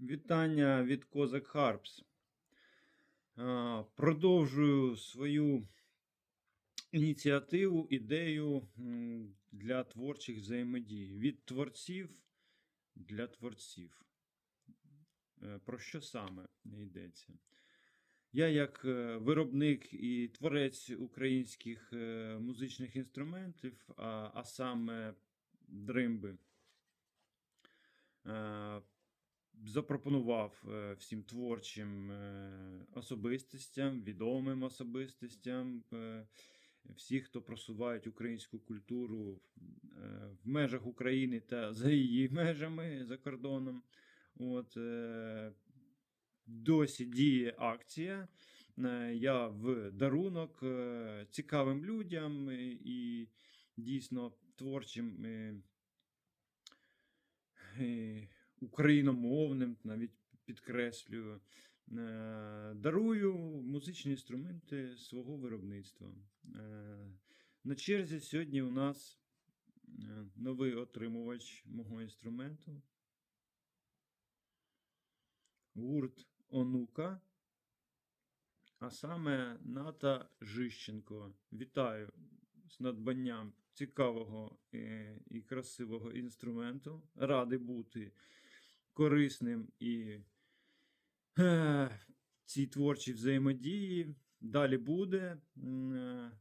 Вітання від Козак Харпс. Продовжую свою ініціативу, ідею для творчих взаємодій. Від творців для творців. Е, Про що саме йдеться? Я, як е, виробник і творець українських е, музичних інструментів, а, саме дримби, запропонував е, всім творчим е, особистостям, відомим особистостям, е, всіх, хто просувають українську культуру в межах України та за її межами за кордоном. От, досі діє акція. Я в дарунок цікавим людям і дійсно творчим. Україномовним, навіть підкреслюю, е, дарую музичні інструменти свого виробництва. Е, На черзі сьогодні у нас е, новий отримувач мого інструменту. Гурт Онука. А саме Ната Жищенко. Вітаю з надбанням цікавого і красивого інструменту. Радий бути корисним і е, цій творчій взаємодії. Далі буде. Е,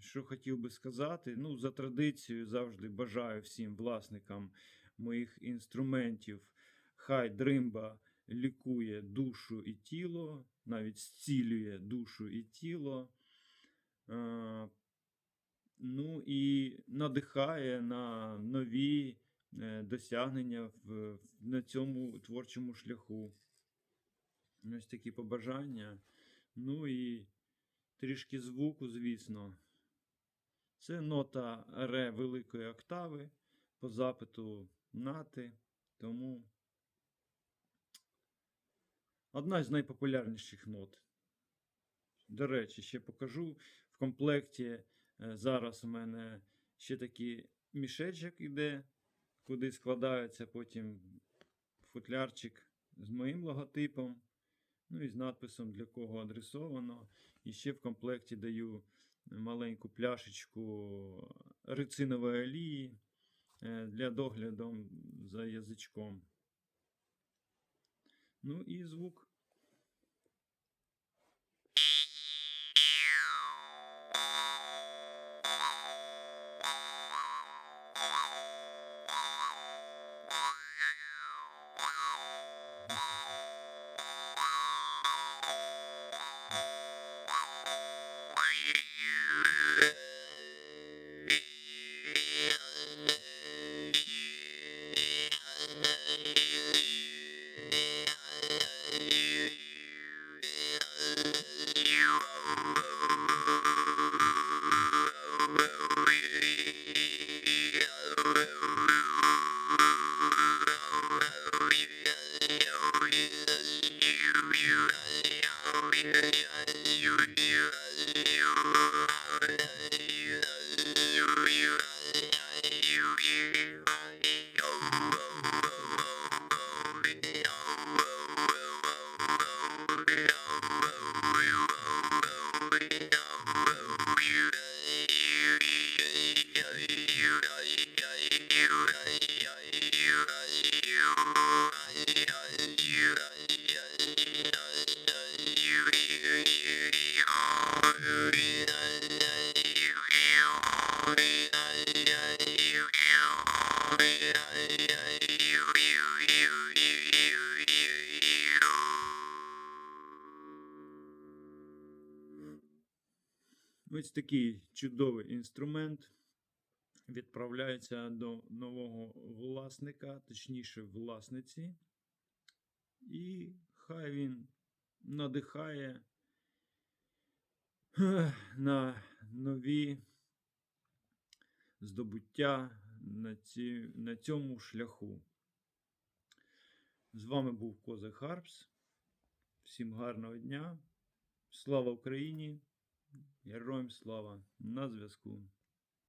Що хотів би сказати, ну, за традицією завжди бажаю всім власникам моїх інструментів. Хай дримба лікує душу і тіло, навіть зцілює душу і тіло. Е, Ну і надихає на нові досягнення в, в- на цьому творчому шляху. Ось такі побажання. Ну і трішки звуку, звісно. Це нота ре великої октави по запиту нати. Тому одна з найпопулярніших нот. До речі, ще покажу в комплекті. е, Зараз у мене ще такий мішечок іде, куди складається потім футлярчик з моїм логотипом, ну і з надписом для кого адресовано. І ще в комплекті даю маленьку пляшечку рицинової олії е, для догляду за язичком. Ну і звук. you. Ось такий чудовий інструмент відправляється до нового власника, точніше власниці. І хай він надихає на нові здобуття на, ці, на цьому шляху. З вами був Козак Харпс. Всім гарного дня. Слава Україні! Героям слава! На зв'язку!